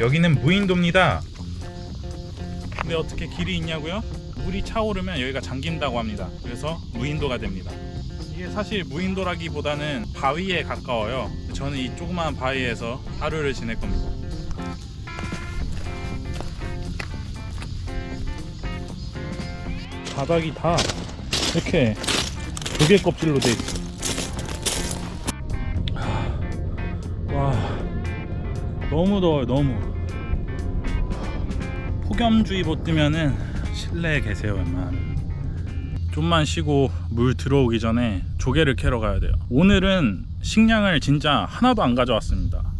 여기는 무인도입니다. 근데 어떻게 길이 있냐고요? 물이 차오르면 여기가 잠긴다고 합니다. 그래서 무인도가 됩니다. 이게 사실 무인도라기보다는 바위에 가까워요. 저는 이 조그마한 바위에서 하루를 지낼 겁니다. 바닥이 다 이렇게 조개 껍질로 돼 있어. 와, 너무 더워요, 너무. 폭염주의보 뜨면은 실내에 계세요 웬만하면. 좀만 쉬고 물 들어오기 전에 조개를 캐러 가야 돼요. 오늘은 식량을 진짜 하나도 안 가져왔습니다.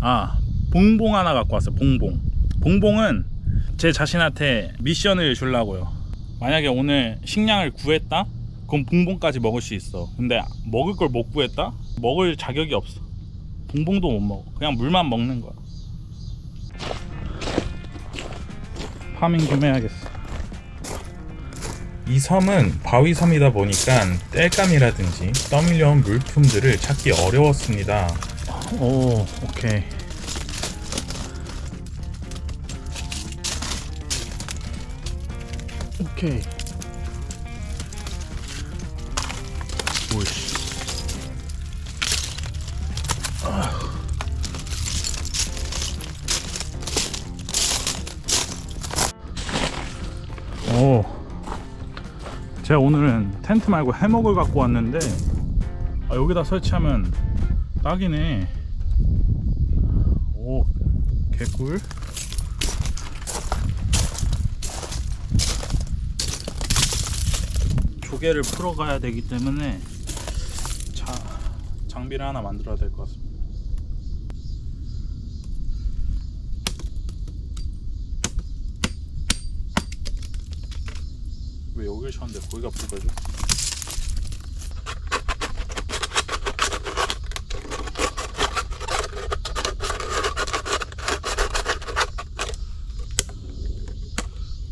아 봉봉 하나 갖고 왔어요 봉봉. 봉봉은 제 자신한테 미션을 주려고요. 만약에 오늘 식량을 구했다? 그럼 봉봉까지 먹을 수 있어. 근데 먹을 걸 못 구했다? 먹을 자격이 없어. 봉봉도 못 먹어. 그냥 물만 먹는 거야 파밍 좀 해야겠어. 이 섬은 바위섬이다 보니까 땔감이라든지 떠밀려온 물품들을 찾기 어려웠습니다. 오, 오케이. 오케이. 오이씨. 오. 제가 오늘은 텐트 말고 해먹을 갖고 왔는데 아, 여기다 설치하면 딱이네. 오, 개꿀. 조개를 풀어 가야 되기 때문에 자, 장비를 하나 만들어야 될 것 같습니다. 왜 여길 쳤는데 거기가 불가죠?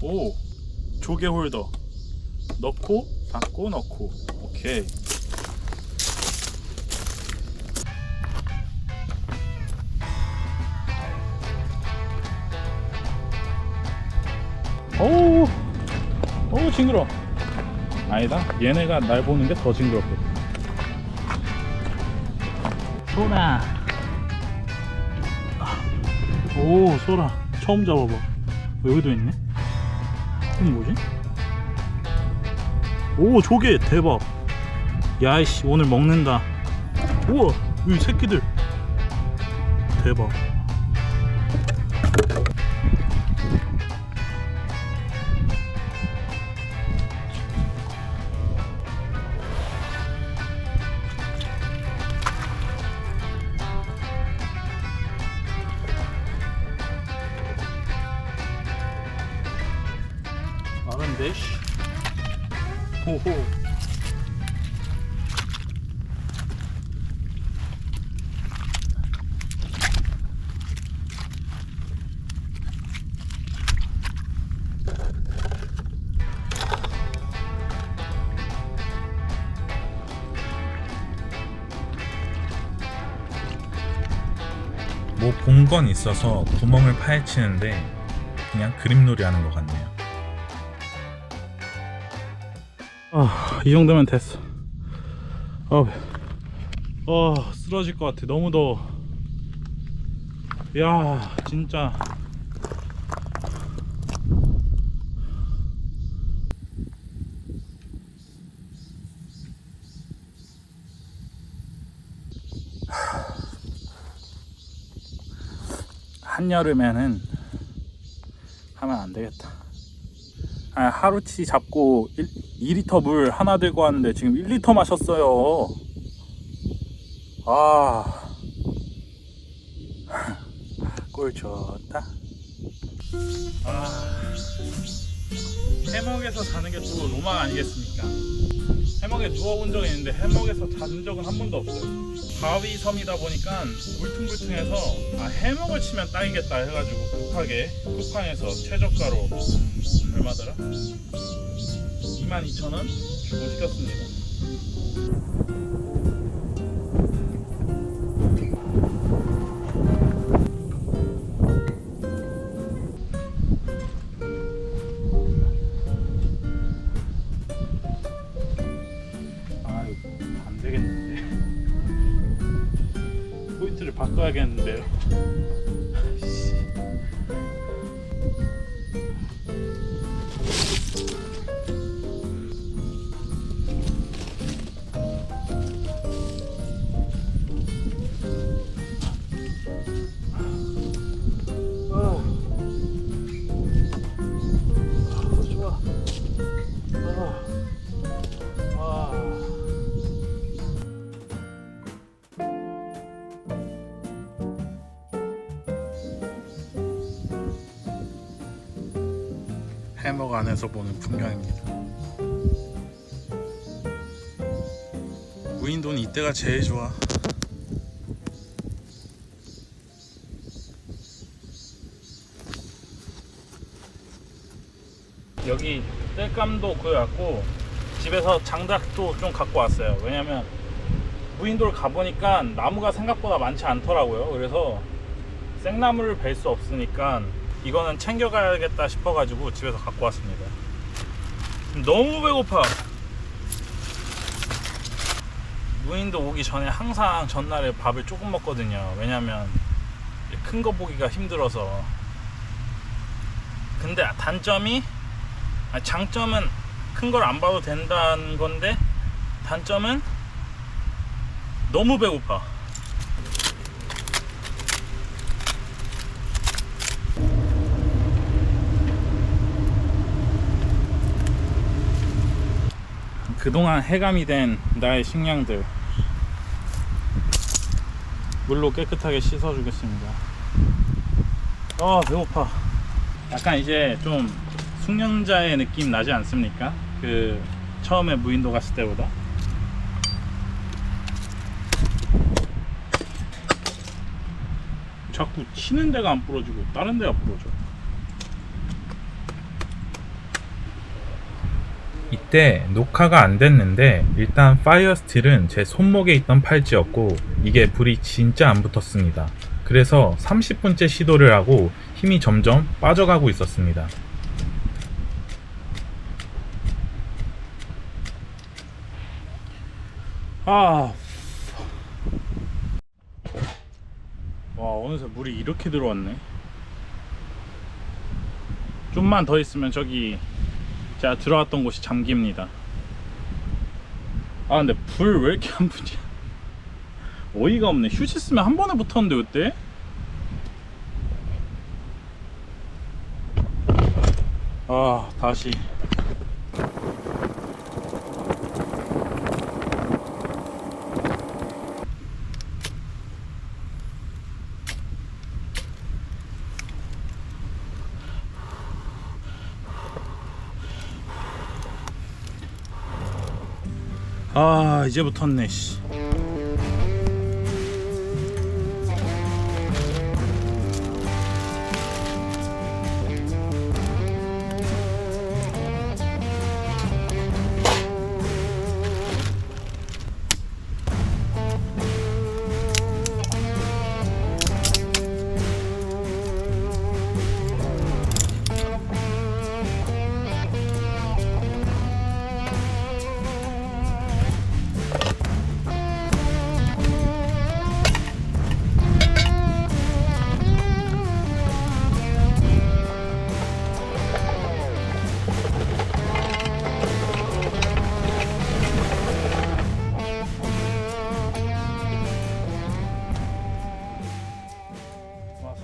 오 조개 홀더. 넣고 닫고 넣고. 오케이. 오우 오 징그러 아니다. 얘네가 날 보는 게 더 징그럽거든. 소라. 오 소라. 처음 잡아봐. 여기도 있네? 이건 뭐지? 오 조개. 대박. 야이씨 오늘 먹는다. 우와 이 새끼들. 대박 건 있어서 구멍을 파헤치는데 그냥 그림놀이 하는 것 같네요. 아, 이 정도면 됐어. 어, 어, 쓰러질 것 같아. 너무 더워. 야, 진짜. 한여름에는 하면 안 되겠다. 아, 하루치 잡고 1, 2리터 물 하나 들고 왔는데 지금 1리터 마셨어요. 아, 꿀 좋다. 아, 해먹에서 자는 게 또 로망 아니겠습니까? 해먹에 누워본 적이 있는데 해먹에서 잔 적은 한 번도 없어요. 바위 섬이다 보니까 울퉁불퉁해서 아, 해먹을 치면 딱이겠다 해가지고 급하게 쿠팡에서 최저가로 얼마더라? 22,000원 주고 시켰습니다. 바꿔야겠는데요. 해먹 안에서 보는 풍경입니다. 무인도는 이때가 제일 좋아. 여기 땔감도 구해왔고 집에서 장작도 좀 갖고 왔어요. 왜냐면 무인도를 가보니까 나무가 생각보다 많지 않더라고요. 그래서 생나무를 벨 수 없으니까 이거는 챙겨가야겠다 싶어가지고 집에서 갖고 왔습니다. 너무 배고파. 무인도 오기 전에 항상 전날에 밥을 조금 먹거든요. 왜냐면 큰 거 보기가 힘들어서. 근데 단점이 아, 장점은 큰 걸 안 봐도 된다는 건데 단점은 너무 배고파. 그동안 해감이 된 나의 식량들 물로 깨끗하게 씻어주겠습니다. 아 배고파. 약간 이제 좀 숙련자의 느낌 나지 않습니까? 그 처음에 무인도 갔을 때보다. 자꾸 치는 데가 안 부러지고 다른 데가 부러져. 이때 녹화가 안 됐는데 일단 파이어 스틸은 제 손목에 있던 팔찌였고 이게 불이 진짜 안 붙었습니다. 그래서 30분째 시도를 하고 힘이 점점 빠져가고 있었습니다. 아. 와, 어느새 물이 이렇게 들어왔네. 좀만 더 있으면 저기 제가 들어왔던 곳이 잠깁니다. 아, 근데 불 왜 이렇게 안 붙지? 어이가 없네. 휴지 쓰면 한 번에 붙었는데 그때? 아, 다시. 아, 이제 붙었네, 씨.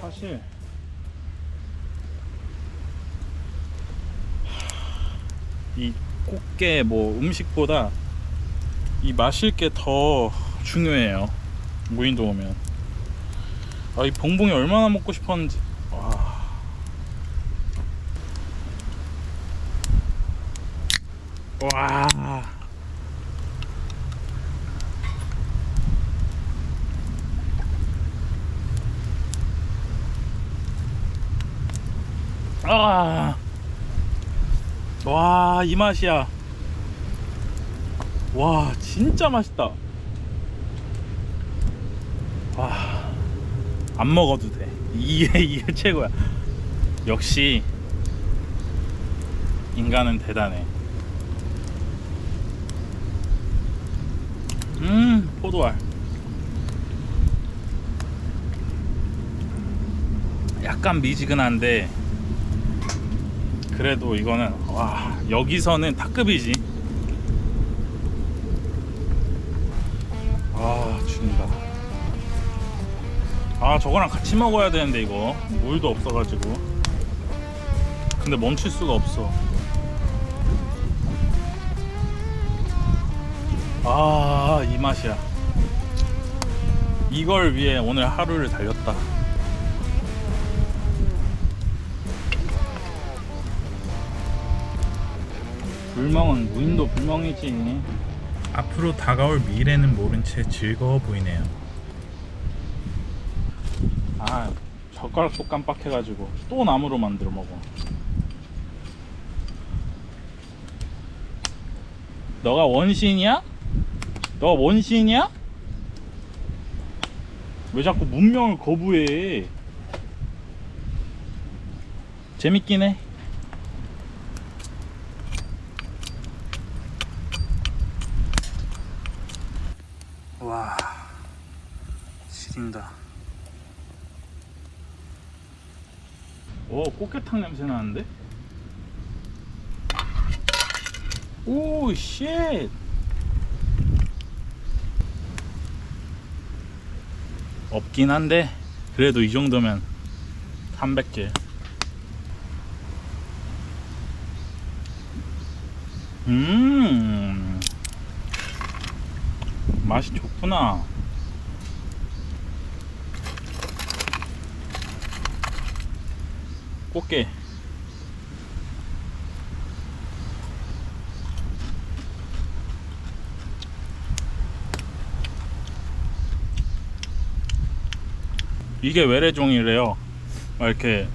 사실 이 꽃게 뭐 음식보다 이 마실 게 더 중요해요. 무인도 오면. 아 이 봉봉이 얼마나 먹고 싶었는지. 와. 와. 아. 와, 이 맛이야. 와, 진짜 맛있다. 와. 안 먹어도 돼. 이게 이게 최고야. 역시 인간은 대단해. 음, 포도알. 약간 미지근한데 그래도 이거는 와 여기서는 탑급이지. 아 죽인다. 아 저거랑 같이 먹어야 되는데 이거. 물도 없어가지고. 근데 멈출 수가 없어. 아 이 맛이야. 이걸 위해 오늘 하루를 달렸다 불멍은 무인도 불멍이지 앞으로 다가올 미래는 모른 채 즐거워 보이네요. 아 젓가락도 깜빡해가지고 또 나무로 만들어 먹어 너가 원신이야? 너가 원신이야? 왜 자꾸 문명을 거부해 재밌긴 해 와 지린다 오 꽃게탕 냄새 나는데? 오 쉣! 없긴 한데 그래도 이 정도면 300개 음 맛이 좋구나 꽃게. 이게 외래종이래요. 막 이렇게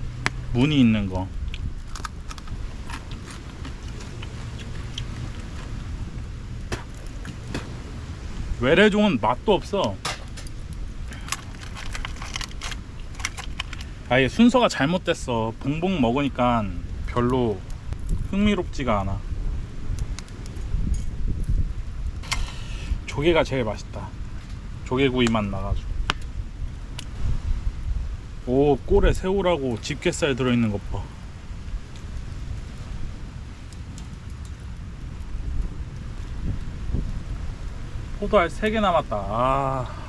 무늬 있는 거. 외래종은 맛도 없어 아예 순서가 잘못됐어. 봉봉 먹으니까 별로 흥미롭지가 않아. 조개가 제일 맛있다. 조개구이 맛 나가지고. 오, 꼴에 새우라고 집게살 들어있는 것 봐. 포도알 3개 남았다. 아.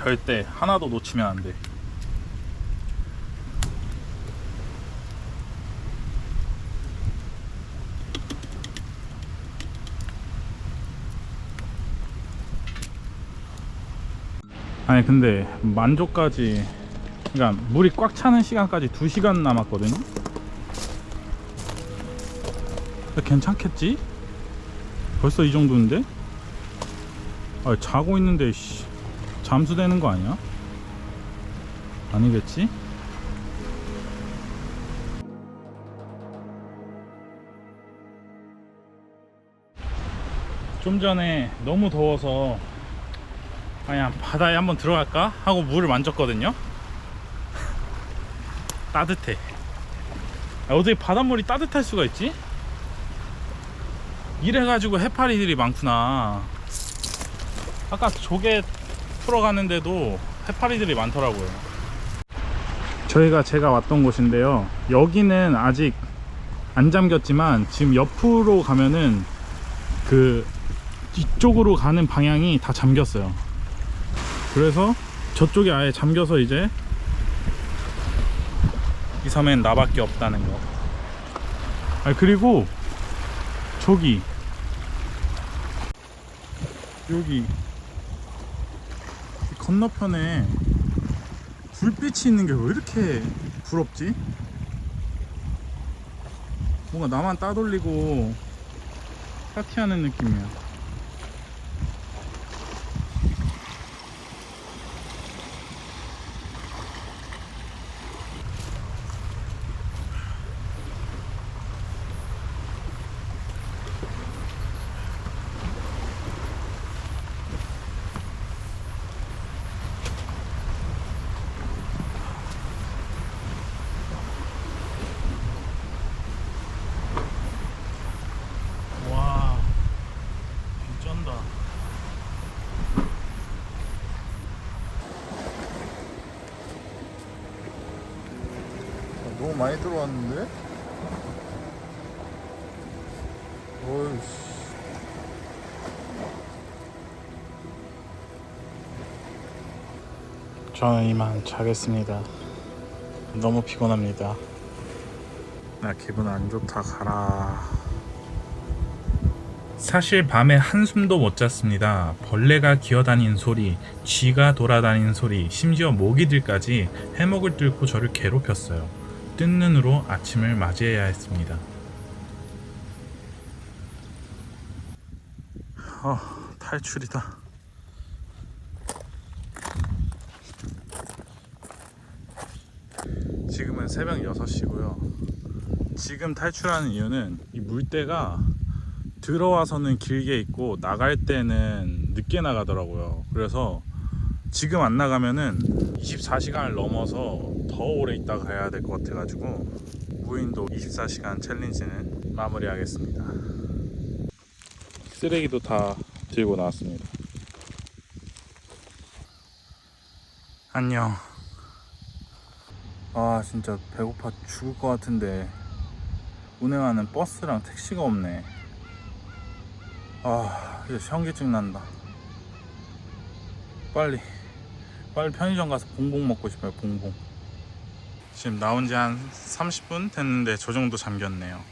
절대 하나도 놓치면 안 돼. 아니 근데 만조까지 그러니까 물이 꽉 차는 시간까지 2시간 남았거든요. 괜찮겠지? 벌써 이 정도인데? 아 자고 있는데 씨. 잠수되는 거 아니야? 아니겠지? 좀 전에 너무 더워서 그냥 바다에 한번 들어갈까 하고 물을 만졌거든요. 따뜻해. 아, 어떻게 바닷물이 따뜻할 수가 있지? 이래가지고 해파리들이 많구나. 아까 조개 풀어 가는데도 해파리들이 많더라고요. 저희가 제가 왔던 곳인데요. 여기는 아직 안 잠겼지만 지금 옆으로 가면은 그 이쪽으로 가는 방향이 다 잠겼어요. 그래서 저쪽이 아예 잠겨서 이제 이 섬엔 나밖에 없다는 거. 아 그리고 저기 여기 이 건너편에 불빛이 있는 게 왜 이렇게 부럽지? 뭔가 나만 따돌리고 파티하는 느낌이야. 와. 너무 많이 들어왔는데? 어이씨. 저는 이만 자겠습니다. 너무 피곤합니다. 나 기분 안 좋다 가라. 사실 밤에 한숨도 못 잤습니다. 벌레가 기어다닌 소리, 쥐가 돌아다닌 소리, 심지어 모기들까지 해먹을 뚫고 저를 괴롭혔어요. 뜬 눈으로 아침을 맞이해야 했습니다. 어, 탈출이다. 지금은 새벽 6시고요. 지금 탈출하는 이유는 이 물때가 들어와서는 길게 있고 나갈 때는 늦게 나가더라고요. 그래서 지금 안 나가면은 24시간을 넘어서 더 오래 있다가 가야 될 것 같아가지고 무인도 24시간 챌린지는 마무리하겠습니다. 쓰레기도 다 들고 나왔습니다. 안녕. 아 진짜 배고파 죽을 것 같은데 운행하는 버스랑 택시가 없네. 아 이제 현기증 난다. 빨리 빨리 편의점 가서 봉봉 먹고 싶어요 봉봉. 지금 나온 지 한 30분 됐는데 저 정도 잠겼네요.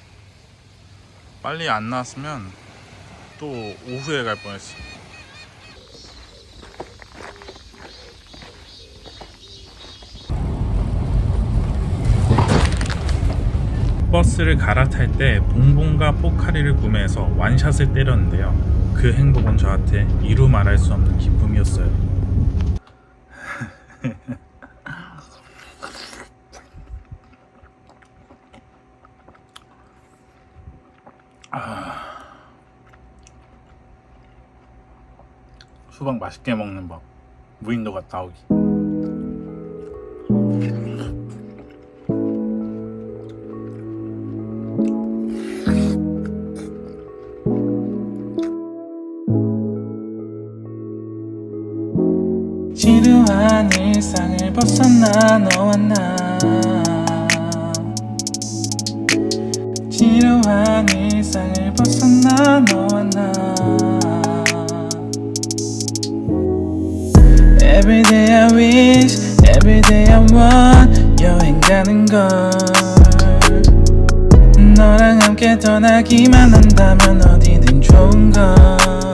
빨리 안 나왔으면 또 오후에 갈 뻔했어. 버스를 갈아탈 때 봉봉과 포카리를 구매해서 완샷을 때렸는데요. 그 행복은 저한테 이루 말할 수 없는 기쁨이었어요. 수박 맛있게 먹는 법. 무인도 갔다 오기. 나 너와 나. Everyday I wish, everyday I want 여행 가는 걸. 너랑 함께 떠나기만 한다면 어디든 좋은 걸